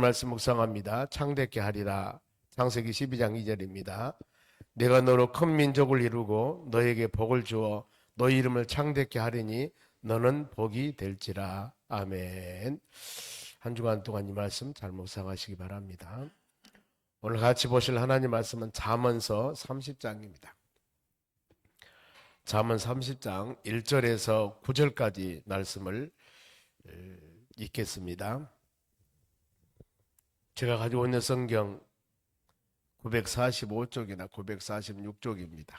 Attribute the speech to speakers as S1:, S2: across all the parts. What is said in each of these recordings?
S1: 말씀 묵상합니다. 창대케 하리라. 창세기 12장 2절입니다. 내가 너로 큰 민족을 이루고 너에게 복을 주어 너희 이름을 창대케 하리니 너는 복이 될지라. 아멘. 한 주간 동안 이 말씀 잘 묵상하시기 바랍니다. 오늘 같이 보실 하나님 말씀은 잠언서 30장입니다. 잠언 30장 1절에서 9절까지 말씀을 에, 읽겠습니다. 제가 가지고 있는 성경 945쪽이나 946쪽입니다.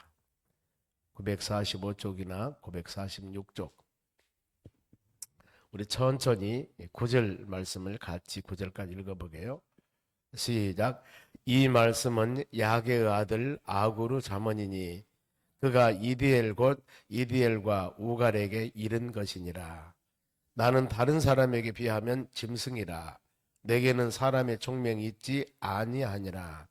S1: 945쪽이나 946쪽. 우리 천천히 9절 말씀을 같이 9절까지 읽어보게요. 시작. 이 말씀은 야게의 아들 아구르 자문이니 그가 이디엘 곧 이디엘과 우갈에게 이른 것이니라. 나는 다른 사람에게 비하면 짐승이라. 내게는 사람의 총명이 있지 아니하니라.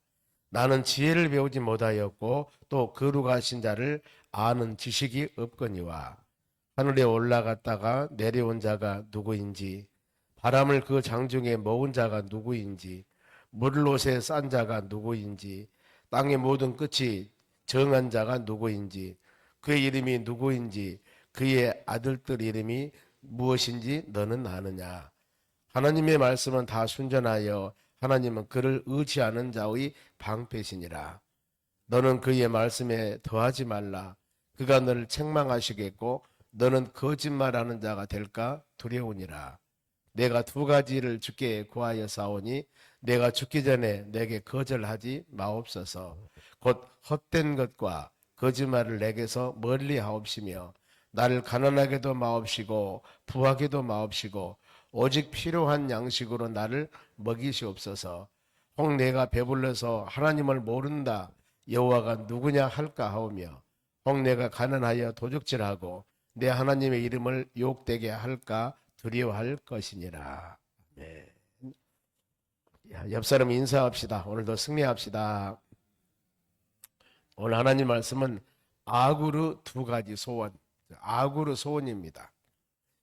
S1: 나는 지혜를 배우지 못하였고 또 거룩하신 자를 아는 지식이 없거니와 하늘에 올라갔다가 내려온 자가 누구인지 바람을 그 장중에 모은 자가 누구인지 물롯에 싼 자가 누구인지 땅의 모든 끝이 정한 자가 누구인지 그의 이름이 누구인지 그의 아들들 이름이 무엇인지 너는 아느냐 하나님의 말씀은 다 순전하여 하나님은 그를 의지하는 자의 방패시니라. 너는 그의 말씀에 더하지 말라. 그가 너를 책망하시겠고 너는 거짓말하는 자가 될까 두려우니라. 내가 두 가지를 주께 구하여 싸우니 내가 죽기 전에 내게 거절하지 마옵소서. 곧 헛된 것과 거짓말을 내게서 멀리 하옵시며 나를 가난하게도 마옵시고 부하게도 마옵시고 오직 필요한 양식으로 나를 먹이시옵소서. 혹 내가 배불러서 하나님을 모른다 여호와가 누구냐 할까 하오며 혹 내가 가난하여 도적질하고 내 하나님의 이름을 욕되게 할까 두려워할 것이니라. 네. 야, 옆 사람 인사합시다. 오늘도 승리합시다. 오늘 하나님 말씀은 아구르 두 가지 소원, 아구르 소원입니다.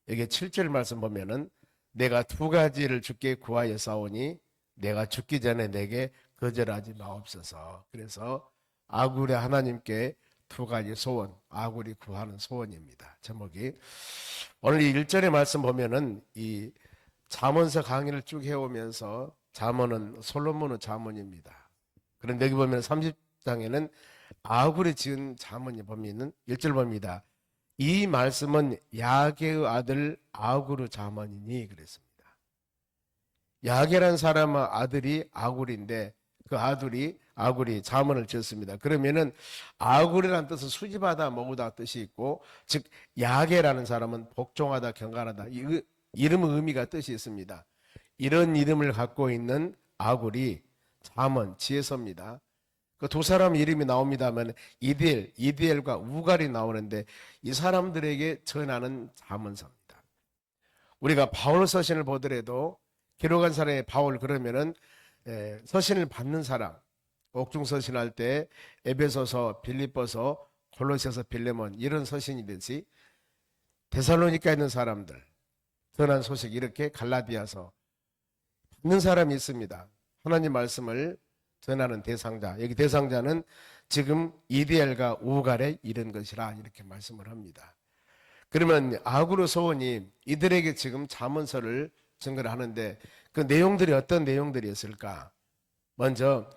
S1: 여기 7절 말씀 보면은 내가 두 가지를 주께 구하여 싸우니 내가 죽기 전에 내게 거절하지 마옵소서. 그래서 아굴의 하나님께 두 가지 소원, 아굴이 구하는 소원입니다. 제목이 오늘 이 1절의 말씀 보면은 이 잠언서 강의를 쭉 해오면서 잠언은 솔로몬의 잠언입니다. 그런데 여기 보면 30장에는 아굴이 지은 잠언이 보면은 1절 봅니다. 이 말씀은 야게의 아들 아구르 자만이니 그랬습니다. 야게란 사람의 아들이 아굴인데 그 아들이 아굴이 자문을 지었습니다. 그러면은 아굴이라는 뜻은 수집하다 모으다 뜻이 있고 즉 야게라는 사람은 복종하다 경건하다 이 의- 이름의 의미가 뜻이 있습니다. 이런 이름을 갖고 있는 아굴이 자문 지혜서입니다. 그 두 사람 이름이 나옵니다만 이디엘, 이디엘과 우갈이 나오는데 이 사람들에게 전하는 자문서입니다. 우리가 바울 서신을 보더라도 기록한 사람의 바울 그러면은 에, 서신을 받는 사람 옥중 서신할 때 에베소서, 빌립보서, 콜로새서, 빌레몬 이런 서신이듯이 데살로니카 있는 사람들 전한 소식 이렇게 갈라디아서 받는 사람이 있습니다. 하나님 말씀을 전하는 대상자. 여기 대상자는 지금 이디엘과 우갈에 이른 것이라 이렇게 말씀을 합니다. 그러면 아구르 소원이 이들에게 지금 자문서를 증거를 하는데 그 내용들이 어떤 내용들이었을까? 먼저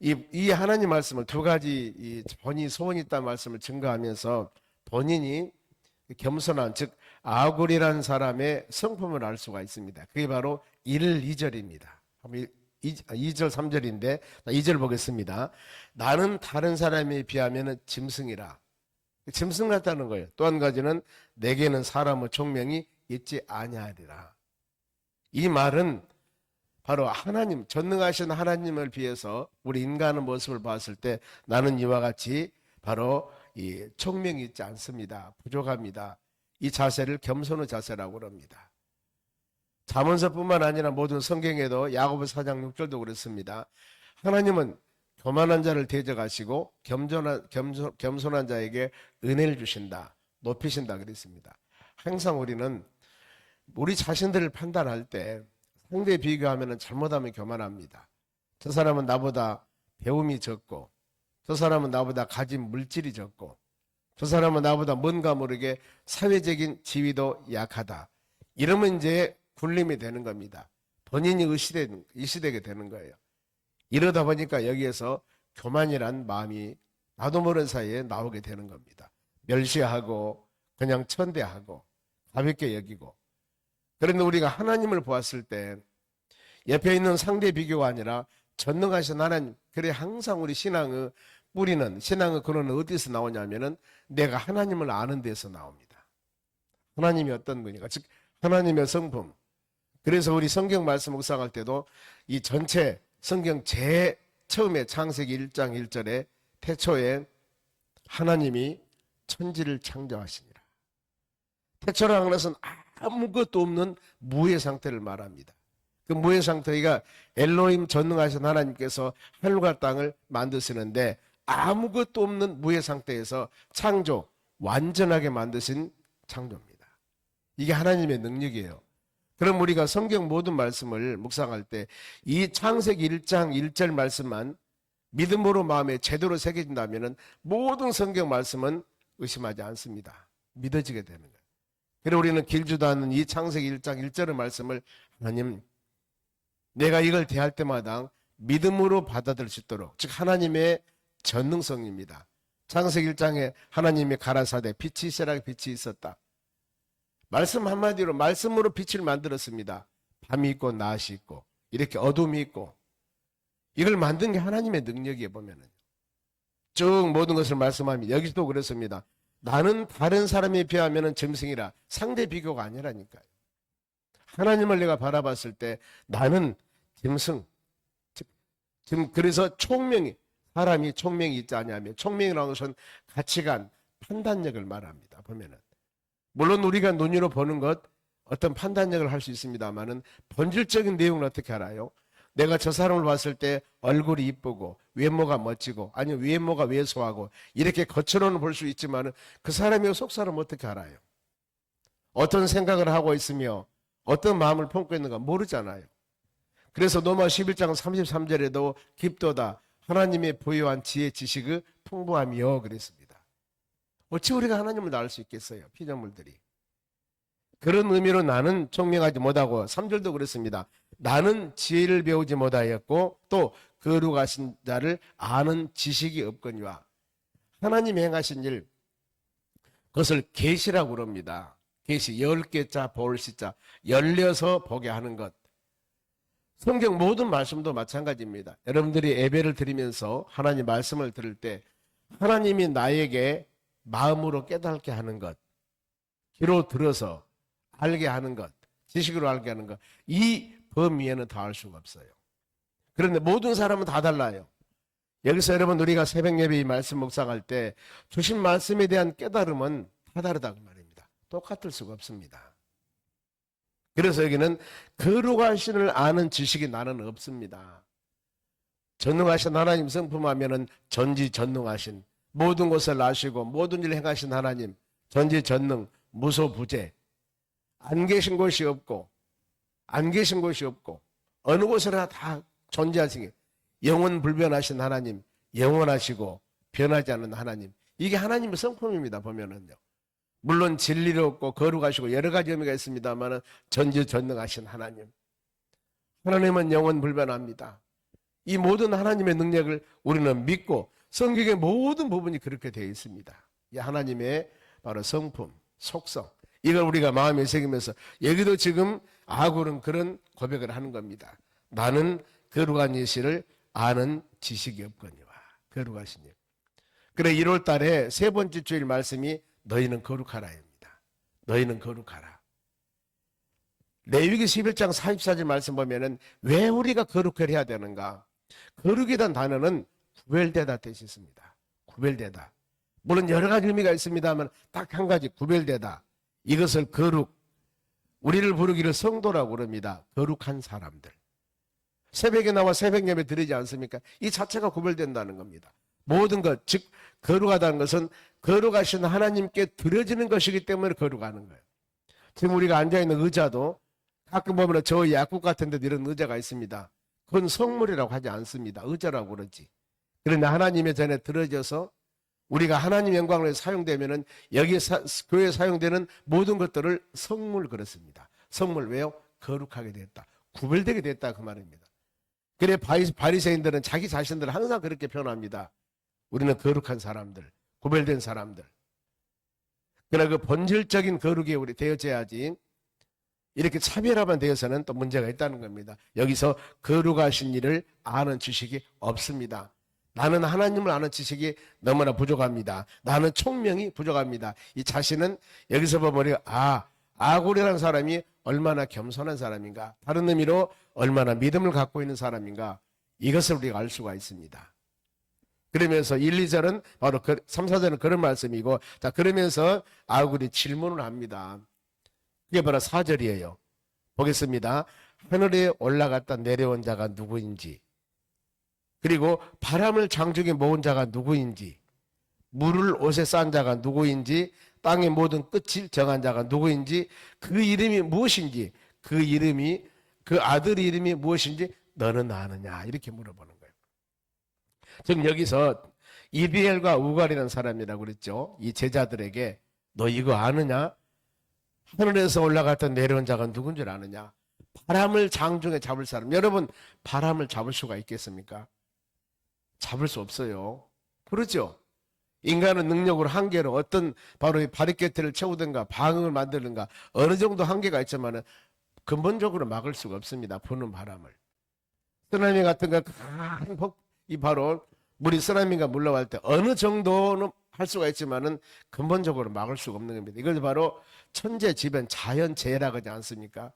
S1: 이, 이 하나님 말씀을 두 가지 이 본인 소원이 있다는 말씀을 증거하면서 본인이 겸손한 즉 아굴이라는 사람의 성품을 알 수가 있습니다. 그게 바로 1, 2절입니다. 2절, 3절인데 2절 보겠습니다. 나는 다른 사람에 비하면 짐승이라. 짐승 같다는 거예요. 또 한 가지는 내게는 사람의 총명이 있지 아니하리라. 이 말은 바로 하나님, 전능하신 하나님을 비해서 우리 인간의 모습을 봤을 때 나는 이와 같이 바로 이 총명이 있지 않습니다. 부족합니다. 이 자세를 겸손의 자세라고 합니다. 자문서뿐만 아니라 모든 성경에도 야고보 4장 6절도 그렇습니다. 하나님은 교만한 자를 대적하시고 겸손한, 겸손, 겸손한 자에게 은혜를 주신다. 높이신다 그랬습니다. 항상 우리는 우리 자신들을 판단할 때 상대 비교하면 잘못하면 교만합니다. 저 사람은 나보다 배움이 적고 저 사람은 나보다 가진 물질이 적고 저 사람은 나보다 뭔가 모르게 사회적인 지위도 약하다. 이러면 이제 굴림이 되는 겁니다. 본인이 의시되, 의시되게 되는 거예요. 이러다 보니까 여기에서 교만이란 마음이 나도 모르는 사이에 나오게 되는 겁니다. 멸시하고 그냥 천대하고 가볍게 여기고 그런데 우리가 하나님을 보았을 때 옆에 있는 상대 비교가 아니라 전능하신 하나님 그래 항상 우리 신앙의 뿌리는 신앙의 근원은 어디서 나오냐면은 내가 하나님을 아는 데서 나옵니다. 하나님이 어떤 분인가 즉 하나님의 성품 그래서 우리 성경 말씀 묵상할 때도 이 전체 성경 제 처음에 창세기 1장 1절에 태초에 하나님이 천지를 창조하시니라. 태초라는 것은 아무것도 없는 무의 상태를 말합니다. 그 무의 상태가 엘로힘 전능하신 하나님께서 하늘과 땅을 만드시는데 아무것도 없는 무의 상태에서 창조 완전하게 만드신 창조입니다. 이게 하나님의 능력이에요. 그럼 우리가 성경 모든 말씀을 묵상할 때 이 창세기 1장 1절 말씀만 믿음으로 마음에 제대로 새겨진다면 모든 성경 말씀은 의심하지 않습니다. 믿어지게 되는 거예요. 그래서 우리는 길지도 않는 이 창세기 1장 1절의 말씀을 하나님 내가 이걸 대할 때마다 믿음으로 받아들일 수 있도록 즉 하나님의 전능성입니다. 창세기 1장에 하나님의 가라사대 빛이 있으라 빛이 있었다. 말씀 한마디로 말씀으로 빛을 만들었습니다. 밤이 있고 낮이 있고 이렇게 어둠이 있고 이걸 만든 게 하나님의 능력이에 보면은 쭉 모든 것을 말씀하면 여기서도 그렇습니다. 나는 다른 사람에 비하면 점승이라 상대 비교가 아니라니까요. 하나님을 내가 바라봤을 때 나는 짐승. 즉, 지금 그래서 총명이 사람이 총명이 있지 않냐면 총명이라는 것은 가치관, 판단력을 말합니다. 보면은 물론 우리가 눈으로 보는 것 어떤 판단력을 할 수 있습니다만은 본질적인 내용을 어떻게 알아요? 내가 저 사람을 봤을 때 얼굴이 이쁘고 외모가 멋지고 아니면 외모가 왜소하고 이렇게 겉으로는 볼 수 있지만은 그 사람의 속사람 어떻게 알아요? 어떤 생각을 하고 있으며 어떤 마음을 품고 있는가 모르잖아요. 그래서 로마 11장 33절에도 깊도다 하나님의 부여한 지혜 지식의 풍부함이여 그랬습니다. 어찌 우리가 하나님을 알수 있겠어요? 피조물들이. 그런 의미로 나는 총명하지 못하고 3절도 그랬습니다. 나는 지혜를 배우지 못하였고 또 거룩하신 자를 아는 지식이 없거니와 하나님 행하신 일 그것을 계시라고 그럽니다. 계시 열 개자 볼 시자 열려서 보게 하는 것. 성경 모든 말씀도 마찬가지입니다. 여러분들이 예배를 드리면서 하나님 말씀을 들을 때 하나님이 나에게 마음으로 깨닫게 하는 것, 귀로 들어서 알게 하는 것, 지식으로 알게 하는 것, 이 범위에는 다알 수가 없어요. 그런데 모든 사람은 다 달라요. 여기서 여러분 우리가 새벽 예배 이 말씀 묵상할 때 주신 말씀에 대한 깨달음은 다 다르다고 말입니다. 똑같을 수가 없습니다. 그래서 여기는 거룩하신 을 아는 지식이 나는 없습니다. 전능하신 하나님 성품하면은 전지 전능하신 모든 것을 아시고 모든 일을 행하신 하나님 전지전능 무소부재. 안 계신 곳이 없고 안 계신 곳이 없고 어느 곳에나 다 존재하시기 영원 불변하신 하나님 영원하시고 변하지 않는 하나님. 이게 하나님의 성품입니다 보면은요. 물론 진리도 없고 거룩하시고 여러 가지 의미가 있습니다만 전지전능하신 하나님. 하나님은 영원 불변합니다. 이 모든 하나님의 능력을 우리는 믿고 성경의 모든 부분이 그렇게 되어 있습니다. 이 하나님의 바로 성품, 속성. 이걸 우리가 마음에 새기면서 여기도 지금 아굴은 그런 고백을 하는 겁니다. 나는 거룩한 예시를 아는 지식이 없거니와 거룩하시니. 그래 1월 달에 세 번째 주일 말씀이 너희는 거룩하라입니다. 너희는 거룩하라. 레위기 11장 44절 말씀 보면은 왜 우리가 거룩을 해야 되는가? 거룩이란 단어는 구별되다 뜻이 있습니다. 구별되다. 물론 여러 가지 의미가 있습니다만 딱 한 가지 구별되다. 이것을 거룩. 우리를 부르기를 성도라고 그럽니다. 거룩한 사람들. 새벽에 나와 새벽 예배 드리지 않습니까? 이 자체가 구별된다는 겁니다. 모든 것, 즉 거룩하다는 것은 거룩하신 하나님께 드려지는 것이기 때문에 거룩하는 거예요. 지금 우리가 앉아 있는 의자도 가끔 보면 저 약국 같은 데도 이런 의자가 있습니다. 그건 성물이라고 하지 않습니다. 의자라고 그러지. 그런데 하나님의 전에 들어져서 우리가 하나님 영광을 사용되면은 여기 사, 교회에 사용되는 모든 것들을 성물 그렇습니다. 성물 왜요? 거룩하게 됐다. 구별되게 됐다 그 말입니다. 그래 바리, 바리새인들은 자기 자신들을 항상 그렇게 표현합니다. 우리는 거룩한 사람들, 구별된 사람들. 그러나 그 본질적인 거룩이 우리 되어져야지 이렇게 차별화만 되어서는 또 문제가 있다는 겁니다. 여기서 거룩하신 일을 아는 지식이 없습니다. 나는 하나님을 아는 지식이 너무나 부족합니다. 나는 총명이 부족합니다. 이 자신은 여기서 보면 아 아골이라는 사람이 얼마나 겸손한 사람인가 다른 의미로 얼마나 믿음을 갖고 있는 사람인가 이것을 우리가 알 수가 있습니다. 그러면서 1, 2절은 바로 그, 3, 4절은 그런 말씀이고 자 그러면서 아굴이 질문을 합니다. 그게 바로 4절이에요. 보겠습니다. 하늘에 올라갔다 내려온 자가 누구인지 그리고 바람을 장중에 모은 자가 누구인지 물을 옷에 싼 자가 누구인지 땅의 모든 끝을 정한 자가 누구인지 그 이름이 무엇인지 그 이름이 그 아들 이름이 무엇인지 너는 아느냐 이렇게 물어보는 거예요. 지금 여기서 이비엘과 우갈이라는 사람이라고 그랬죠. 이 제자들에게 너 이거 아느냐? 하늘에서 올라갔다 내려온 자가 누군 줄 아느냐? 바람을 장중에 잡을 사람. 여러분 바람을 잡을 수가 있겠습니까? 잡을 수 없어요. 그렇죠? 인간은 능력으로 한계로 어떤 바로 이 바리케트를 채우든가 방을 만드는가 어느 정도 한계가 있지만은 근본적으로 막을 수가 없습니다. 부는 바람을. 쓰나미 같은 거큰 이 바로 물이 쓰나미가 물러갈 때 어느 정도는 할 수가 있지만은 근본적으로 막을 수가 없는 겁니다. 이걸 바로 천재지변 자연재해라고 하지 않습니까?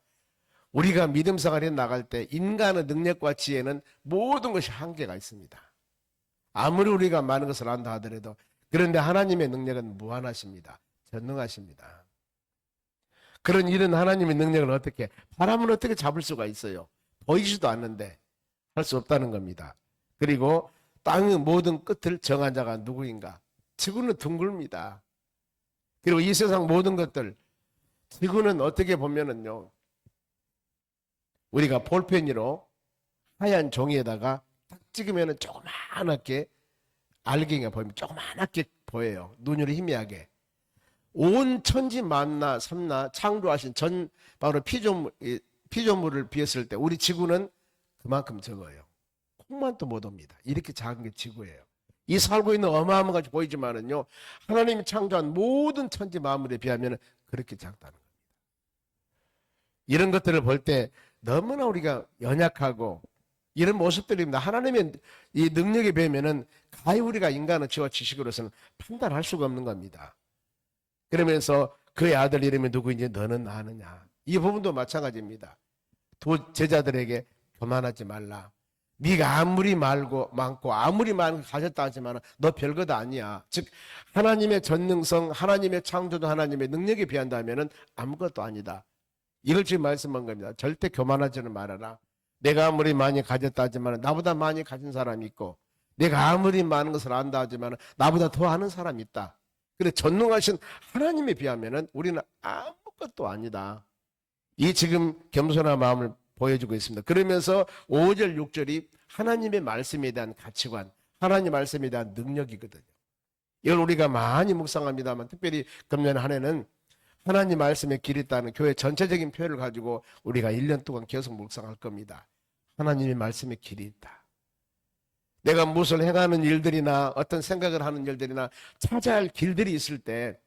S1: 우리가 믿음 생활에 나갈 때 인간의 능력과 지혜는 모든 것이 한계가 있습니다. 아무리 우리가 많은 것을 안다 하더라도 그런데 하나님의 능력은 무한하십니다. 전능하십니다. 그런 이런 하나님의 능력을 어떻게 바람을 어떻게 잡을 수가 있어요? 보이지도 않는데 할 수 없다는 겁니다. 그리고 땅의 모든 끝을 정한 자가 누구인가? 지구는 둥글입니다. 그리고 이 세상 모든 것들 지구는 어떻게 보면은요. 우리가 볼펜으로 하얀 종이에다가 딱 찍으면은 조그만하게 알갱이가 보이면 조그만하게 보여요. 눈으로 희미하게. 온 천지 만나 삼나 창조하신 전 바로 피조물 이 피조물을 비했을 때 우리 지구는 그만큼 적어요. 콩만도 못 옵니다. 이렇게 작은 게 지구예요. 이 살고 있는 어마어마한 것이 보이지만은요 하나님이 창조한 모든 천지 만물에 비하면 그렇게 작다는 겁니다. 이런 것들을 볼 때 너무나 우리가 연약하고 이런 모습들입니다. 하나님의 이 능력에 비하면은 가히 우리가 인간의 지와 지식으로서는 판단할 수가 없는 겁니다. 그러면서 그의 아들 이름이 누구인지 너는 아느냐. 이 부분도 마찬가지입니다. 도 제자들에게 교만하지 말라. 네가 아무리 말고 많고 아무리 많은 거 가졌다 하지만 너 별것 아니야. 즉 하나님의 전능성, 하나님의 창조도 하나님의 능력에 비한다면은 아무것도 아니다. 이걸 지금 말씀한 겁니다. 절대 교만하지는 말아라. 내가 아무리 많이 가졌다 하지만 나보다 많이 가진 사람이 있고 내가 아무리 많은 것을 안다 하지만 나보다 더 아는 사람이 있다. 그래 전능하신 하나님에 비하면은 우리는 아무것도 아니다. 이 지금 겸손한 마음을 보여주고 있습니다. 그러면서 5절, 6절이 하나님의 말씀에 대한 가치관, 하나님 말씀에 대한 능력이거든요. 이걸 우리가 많이 묵상합니다만 특별히 금년 한 해는 하나님 말씀에 길 있다는 교회 전체적인 표현을 가지고 우리가 1년 동안 계속 묵상할 겁니다. 하나님의 말씀에 길이 있다. 내가 무엇을 행하는 일들이나 어떤 생각을 하는 일들이나 찾아야 할 길들이 있을 때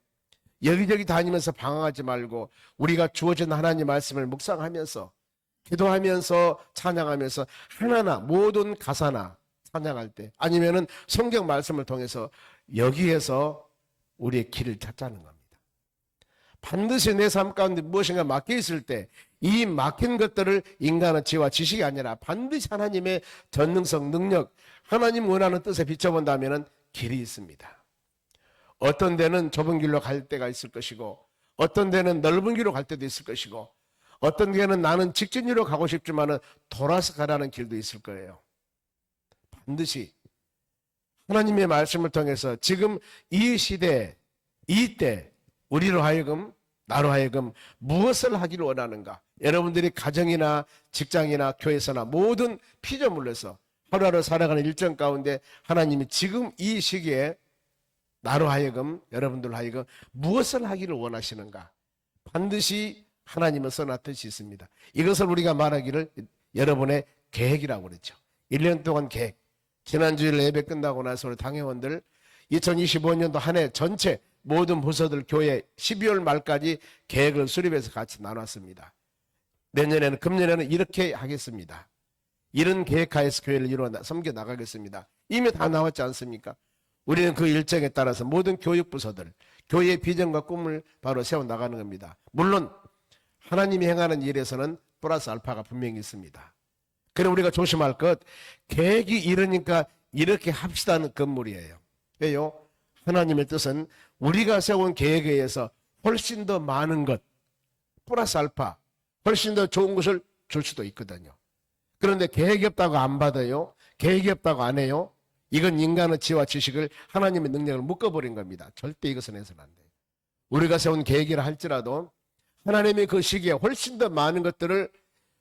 S1: 여기저기 다니면서 방황하지 말고 우리가 주어진 하나님 말씀을 묵상하면서 기도하면서 찬양하면서 하나나 모든 가사나 찬양할 때 아니면은 성경 말씀을 통해서 여기에서 우리의 길을 찾자는 겁니다. 반드시 내 삶 가운데 무엇인가 막혀 있을 때 이 막힌 것들을 인간의 지혜와 지식이 아니라 반드시 하나님의 전능성, 능력, 하나님 원하는 뜻에 비춰본다면 길이 있습니다. 어떤 데는 좁은 길로 갈 때가 있을 것이고 어떤 데는 넓은 길로 갈 때도 있을 것이고 어떤 데는 나는 직진으로 가고 싶지만은 돌아서 가라는 길도 있을 거예요. 반드시 하나님의 말씀을 통해서 지금 이 시대, 이때 우리로 하여금 나로 하여금 무엇을 하기를 원하는가? 여러분들이 가정이나 직장이나 교회에서나 모든 피조물로서 하루하루 살아가는 일정 가운데 하나님이 지금 이 시기에 나로 하여금 여러분들 하여금 무엇을 하기를 원하시는가 반드시 하나님은 뜻이 있습니다. 이것을 우리가 말하기를 여러분의 계획이라고 그랬죠. 1년 동안 계획. 지난주일 예배 끝나고 나서 우리 당회원들 2025년도 한 해 전체 모든 부서들 교회 12월 말까지 계획을 수립해서 같이 나눴습니다. 내년에는 금년에는 이렇게 하겠습니다. 이런 계획하에서 교회를 이루어 나- 섬겨 나가겠습니다. 이미 다 나왔지 않습니까? 우리는 그 일정에 따라서 모든 교육 부서들 교회의 비전과 꿈을 바로 세워 나가는 겁니다. 물론 하나님이 행하는 일에서는 플러스 알파가 분명히 있습니다. 그래 우리가 조심할 것 계획이 이러니까 이렇게 합시다는 건물이에요. 왜요? 하나님의 뜻은 우리가 세운 계획에 의해서 훨씬 더 많은 것 플러스 알파 훨씬 더 좋은 것을 줄 수도 있거든요. 그런데 계획이 없다고 안 받아요. 계획이 없다고 안 해요. 이건 인간의 지와 지식을 하나님의 능력을 묶어버린 겁니다. 절대 이것은 해서는 안 돼요. 우리가 세운 계획이라 할지라도 하나님의 그 시기에 훨씬 더 많은 것들을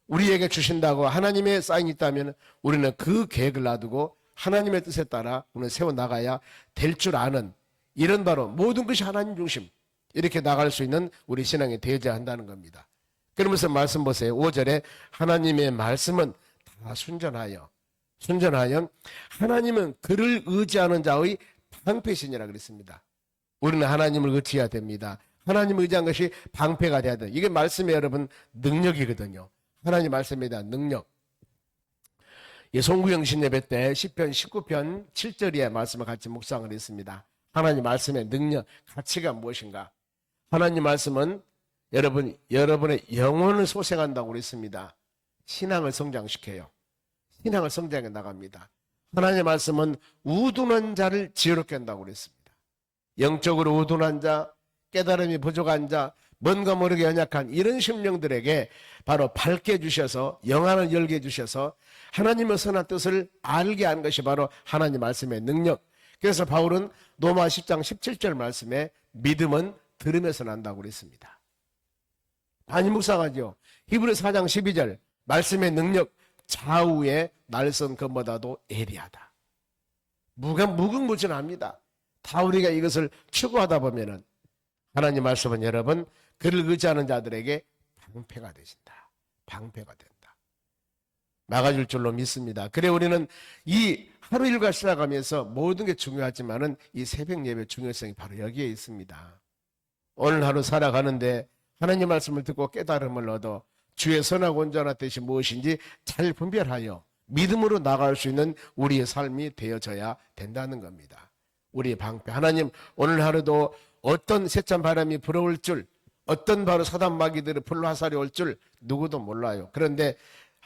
S1: 우리에게 주신다고 하나님의 사인이 있다면 우리는 그 계획을 놔두고 하나님의 뜻에 따라 우리는 세워 나가야 될 줄 아는 이런 바로 모든 것이 하나님 중심 이렇게 나갈 수 있는 우리 신앙에 대제한다는 겁니다. 그러면서 말씀 보세요. 5절에 하나님의 말씀은 다 순전하여 순전하여 하나님은 그를 의지하는 자의 방패신이라 그랬습니다. 우리는 하나님을 의지해야 됩니다. 하나님을 의지한 것이 방패가 돼야 돼. 이게 말씀의 여러분 능력이거든요. 하나님 말씀에 대한 능력. 이 송구영 신 예배 때 10편 19편 7절의 말씀을 같이 묵상을 했습니다. 하나님 말씀의 능력, 가치가 무엇인가? 하나님 말씀은 여러분 여러분의 영혼을 소생한다고 그랬습니다. 신앙을 성장시켜요. 신앙을 성장해 나갑니다. 하나님의 말씀은 우둔한 자를 지혜롭게 한다고 그랬습니다. 영적으로 우둔한 자, 깨달음이 부족한 자, 뭔가 모르게 연약한 이런 심령들에게 바로 밝게 해주셔서 영안을 열게 해주셔서 하나님의 선한 뜻을 알게 한 것이 바로 하나님 말씀의 능력. 그래서 바울은 로마 10장 17절 말씀에 믿음은 들음에서 난다고 그랬습니다. 많이 묵상하죠. 히브리 4장 12절 말씀의 능력 좌우에 날선 것보다도 예리하다. 무궁무진합니다. 다 우리가 이것을 추구하다 보면은 하나님 말씀은 여러분 그를 의지하는 자들에게 방패가 되신다. 방패가 된다. 막아줄 줄로 믿습니다. 그래 우리는 이 하루 일과 시작하면서 모든 게 중요하지만은 이 새벽 예배 중요성이 바로 여기에 있습니다. 오늘 하루 살아가는데 하나님 말씀을 듣고 깨달음을 얻어 주의 선하고 온전한 뜻이 무엇인지 잘 분별하여 믿음으로 나갈 수 있는 우리의 삶이 되어져야 된다는 겁니다. 우리의 방패. 하나님 오늘 하루도 어떤 세찬 바람이 불어올 줄, 어떤 바로 사단 마귀들의 불화살이 올 줄 누구도 몰라요. 그런데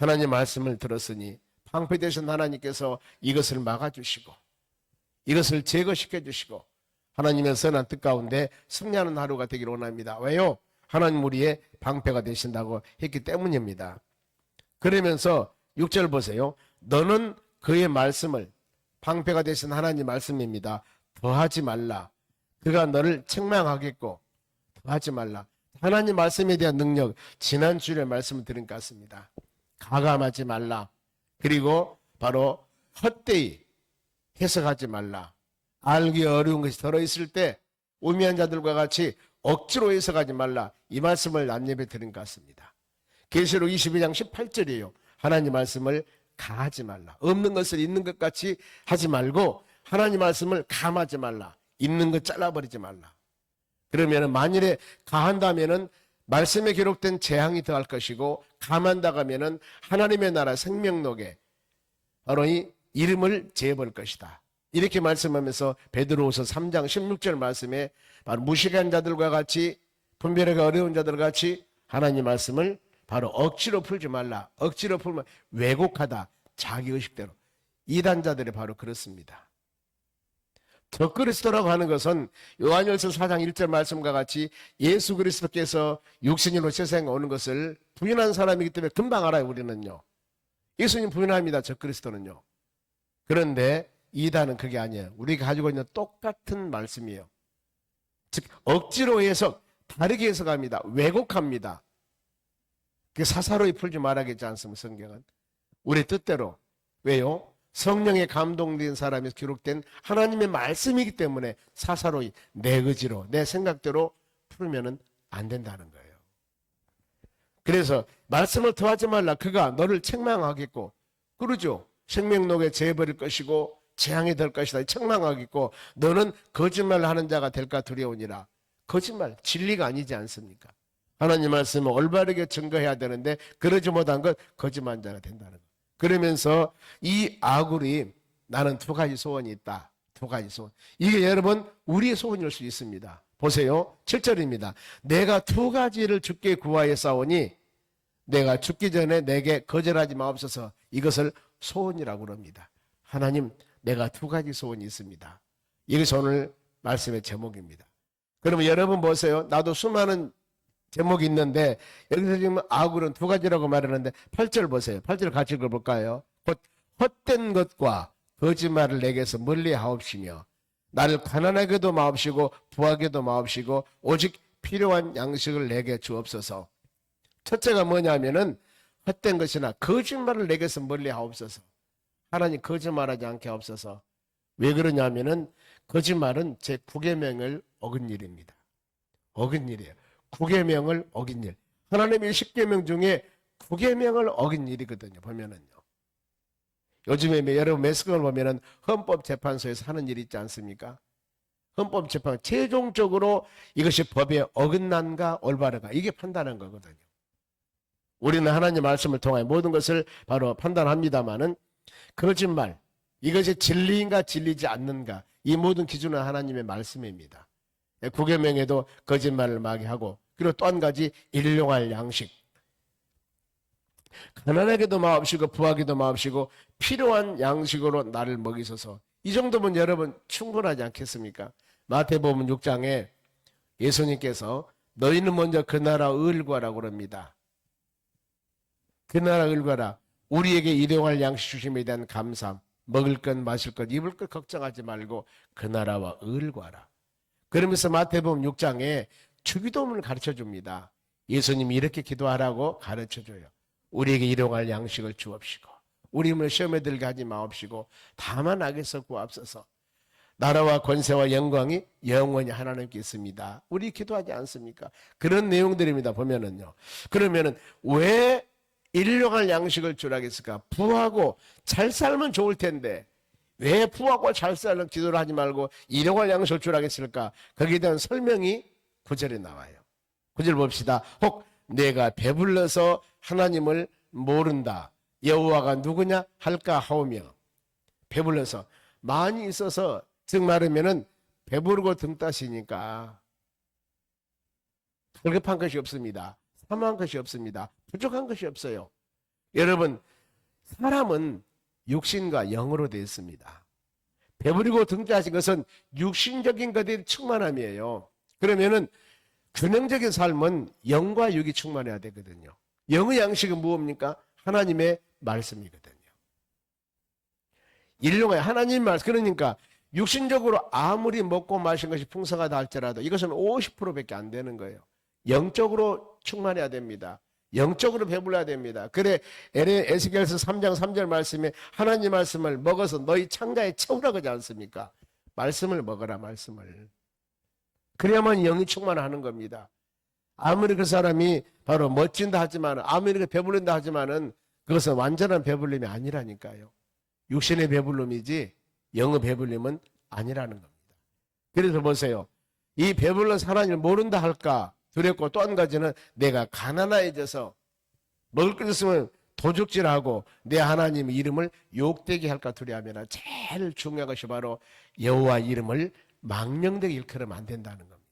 S1: 하나님 말씀을 들었으니 방패 되신 하나님께서 이것을 막아주시고 이것을 제거시켜 주시고 하나님의 선한 뜻 가운데 승리하는 하루가 되기를 원합니다. 왜요? 하나님 우리의 방패가 되신다고 했기 때문입니다. 그러면서 6절 보세요. 너는 그의 말씀을 방패가 되신 하나님 말씀입니다. 더하지 말라. 그가 너를 책망하겠고 더하지 말라. 하나님 말씀에 대한 능력 지난 주일에 말씀을 드린 것 같습니다. 가감하지 말라. 그리고 바로 헛되이 해석하지 말라. 알기 어려운 것이 들어 있을 때 우미한 자들과 같이 억지로 해석하지 말라. 이 말씀을 남예배 드린 것 같습니다. 계시록 22장 18절이에요. 하나님 말씀을 가하지 말라. 없는 것을 있는 것 같이 하지 말고 하나님 말씀을 감하지 말라. 있는 것 잘라버리지 말라. 그러면 만일에 가한다면은 말씀에 기록된 재앙이 더할 것이고 감한다 하면은 하나님의 나라 생명록에 바로 이 이름을 제해볼 것이다. 이렇게 말씀하면서 베드로후서 3장 16절 말씀에 바로 무식한 자들과 같이 분별하기 어려운 자들과 같이 하나님 말씀을 바로 억지로 풀지 말라. 억지로 풀면 왜곡하다. 자기 의식대로. 이단자들이 바로 그렇습니다. 적그리스도라고 하는 것은 요한일서 4장 1절 말씀과 같이 예수 그리스도께서 육신으로 세상에 오는 것을 부인한 사람이기 때문에 금방 알아요 우리는요. 예수님 부인합니다. 적그리스도는요. 그런데 이단은 그게 아니에요. 우리가 가지고 있는 똑같은 말씀이에요. 즉 억지로 해석, 다르게 해석합니다. 왜곡합니다. 그 사사로이 풀지 말아야겠지 않습니까? 성경은. 우리 뜻대로. 왜요? 성령에 감동된 사람이 기록된 하나님의 말씀이기 때문에 사사로이 내 의지로 내 생각대로 풀면은 안 된다는 거예요. 그래서 말씀을 더하지 말라. 그가 너를 책망하겠고 그러죠. 생명록에 재버릴 것이고 재앙이 될 것이다. 책망하겠고 너는 거짓말을 하는 자가 될까 두려우니라. 거짓말 진리가 아니지 않습니까? 하나님 말씀을 올바르게 증거해야 되는데 그러지 못한 것 거짓말 자가 된다는 거. 그러면서 이 아굴이 나는 두 가지 소원이 있다. 두 가지 소원. 이게 여러분 우리의 소원일 수 있습니다. 보세요. 7절입니다. 내가 두 가지를 주께 구하여 싸우니 내가 죽기 전에 내게 거절하지 마옵소서. 이것을 소원이라고 합니다. 하나님, 내가 두 가지 소원이 있습니다. 이것이 오늘 말씀의 제목입니다. 그러면 여러분 보세요. 나도 수많은 제목이 있는데 여기서 지금 아굴은 두 가지라고 말하는데 8절 보세요. 8절 같이 읽어볼까요? 곧 헛된 것과 거짓말을 내게서 멀리 하옵시며 나를 가난하게도 마옵시고 부하게도 마옵시고 오직 필요한 양식을 내게 주옵소서. 첫째가 뭐냐면은 헛된 것이나 거짓말을 내게서 멀리 하옵소서. 하나님 거짓말하지 않게 하옵소서. 왜 그러냐면은 거짓말은 제 구계명을 어긴 일입니다. 어긴 일이에요. 구계명을 어긴 일. 하나님의 십계명 중에 구계명을 어긴 일이거든요. 보면은요. 요즘에 매- 여러분 매스컴을 보면은 헌법재판소에서 하는 일 있지 않습니까? 헌법재판 최종적으로 이것이 법에 어긋난가 올바른가 이게 판단한 거거든요. 우리는 하나님 말씀을 통해 모든 것을 바로 판단합니다마는 거짓말 이것이 진리인가 진리지 않는가 이 모든 기준은 하나님의 말씀입니다. 구계명에도 거짓말을 마게 하고 그리고 또 한 가지 일용할 양식 가난하게도 마옵시고 부하게도 마옵시고 필요한 양식으로 나를 먹이소서 이 정도면 여러분 충분하지 않겠습니까? 마태복음 6장에 예수님께서 너희는 먼저 그 나라 을 구하라고 그럽니다. 그 나라 을 구하라. 우리에게 일용할 양식 주심에 대한 감사함. 먹을 것, 마실 것, 입을 것 걱정하지 말고 그 나라와 을 구하라. 그러면서 마태복음 6장에 주기도문을 가르쳐 줍니다. 예수님이 이렇게 기도하라고 가르쳐 줘요. 우리에게 일용할 양식을 주옵시고 우리 힘을 시험에 들게 하지 마옵시고 다만 악에서 구합소서. 나라와 권세와 영광이 영원히 하나님께 있습니다. 우리 기도하지 않습니까? 그런 내용들입니다. 보면은요. 그러면은 왜 일용할 양식을 주라고 했을까? 부하고 잘 살면 좋을 텐데 왜 부하고 잘 살는 기도를 하지 말고 일용할 양식을 주라고 했을까? 거기에 대한 설명이 구절에 나와요. 구절 봅시다. 혹 내가 배불러서 하나님을 모른다. 여호와가 누구냐 할까 하오며 배불러서 많이 있어서 즉 말하면은 배부르고 등 따시니까 불급한 것이 없습니다. 사모한 것이 없습니다. 부족한 것이 없어요. 여러분 사람은 육신과 영으로 되어 있습니다. 배부리고 등자하신 것은 육신적인 것에 충만함이에요. 그러면은 균형적인 삶은 영과 육이 충만해야 되거든요. 영의 양식은 무엇입니까? 하나님의 말씀이거든요. 일용할 하나님 말씀 그러니까 육신적으로 아무리 먹고 마신 것이 풍성하다 할지라도 이것은 50%밖에 안 되는 거예요. 영적으로 충만해야 됩니다. 영적으로 배불러야 됩니다. 그래 에스겔서 3장 3절 말씀에 하나님 말씀을 먹어서 너희 창자에 채우라 그러지 않습니까? 말씀을 먹어라 말씀을. 그래야만 영이 충만하는 겁니다. 아무리 그 사람이 바로 멋진다 하지만 아무리 그 배불린다 하지만은 그것은 완전한 배불림이 아니라니까요. 육신의 배불림이지 영의 배불림은 아니라는 겁니다. 그래서 보세요. 이 배불러 하나님을 모른다 할까 두렵고 또 한 가지는 내가 가난해져서 먹을 것 있으면 도둑질하고 내 하나님 이름을 욕되게 할까 두려하면 제일 중요한 것이 바로 여호와 이름을 망령되게 일컬으면 안 된다는 겁니다.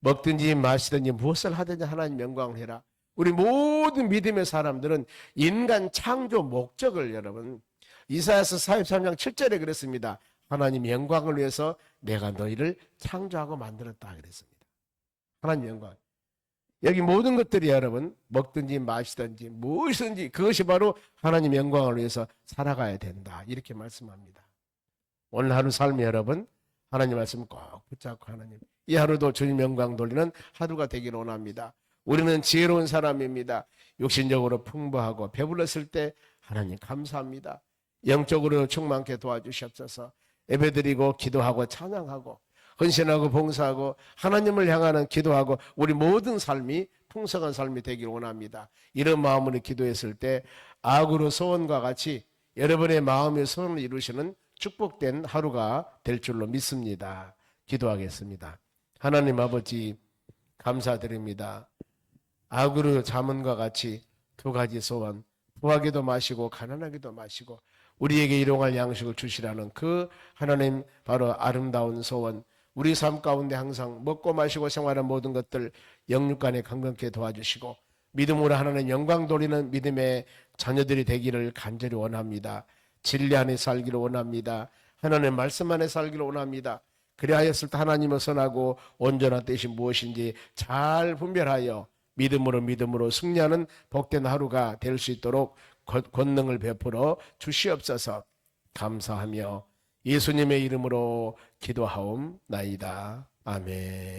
S1: 먹든지 마시든지 무엇을 하든지 하나님 영광을 해라. 우리 모든 믿음의 사람들은 인간 창조 목적을 여러분 이사야서 43장 7절에 그랬습니다. 하나님 영광을 위해서 내가 너희를 창조하고 만들었다 그랬습니다. 하나님 영광. 여기 모든 것들이 여러분 먹든지 마시든지 무엇이든지 그것이 바로 하나님 영광을 위해서 살아가야 된다. 이렇게 말씀합니다. 오늘 하루 삶이 여러분 하나님 말씀 꼭 붙잡고 하나님 이 하루도 주님 영광 돌리는 하루가 되기를 원합니다. 우리는 지혜로운 사람입니다. 육신적으로 풍부하고 배불렀을 때 하나님 감사합니다. 영적으로 충만케 도와주시옵소서. 예배드리고 기도하고 찬양하고 헌신하고 봉사하고 하나님을 향하는 기도하고 우리 모든 삶이 풍성한 삶이 되길 원합니다. 이런 마음으로 기도했을 때 악으로 소원과 같이 여러분의 마음의 소원을 이루시는 축복된 하루가 될 줄로 믿습니다. 기도하겠습니다. 하나님 아버지 감사드립니다. 악으로 자문과 같이 두 가지 소원 부하기도 마시고 가난하기도 마시고 우리에게 일용할 양식을 주시라는 그 하나님 바로 아름다운 소원 우리 삶 가운데 항상 먹고 마시고 생활하는 모든 것들 영육간에 강건케 도와주시고 믿음으로 하나님 영광 돌리는 믿음의 자녀들이 되기를 간절히 원합니다. 진리 안에 살기를 원합니다. 하나님 말씀 안에 살기를 원합니다. 그리하였을 때 하나님의 선하고 온전한 뜻이 무엇인지 잘 분별하여 믿음으로 믿음으로 승리하는 복된 하루가 될 수 있도록 권- 권능을 베풀어 주시옵소서 감사하며 예수님의 이름으로 기도하옵나이다. 아멘.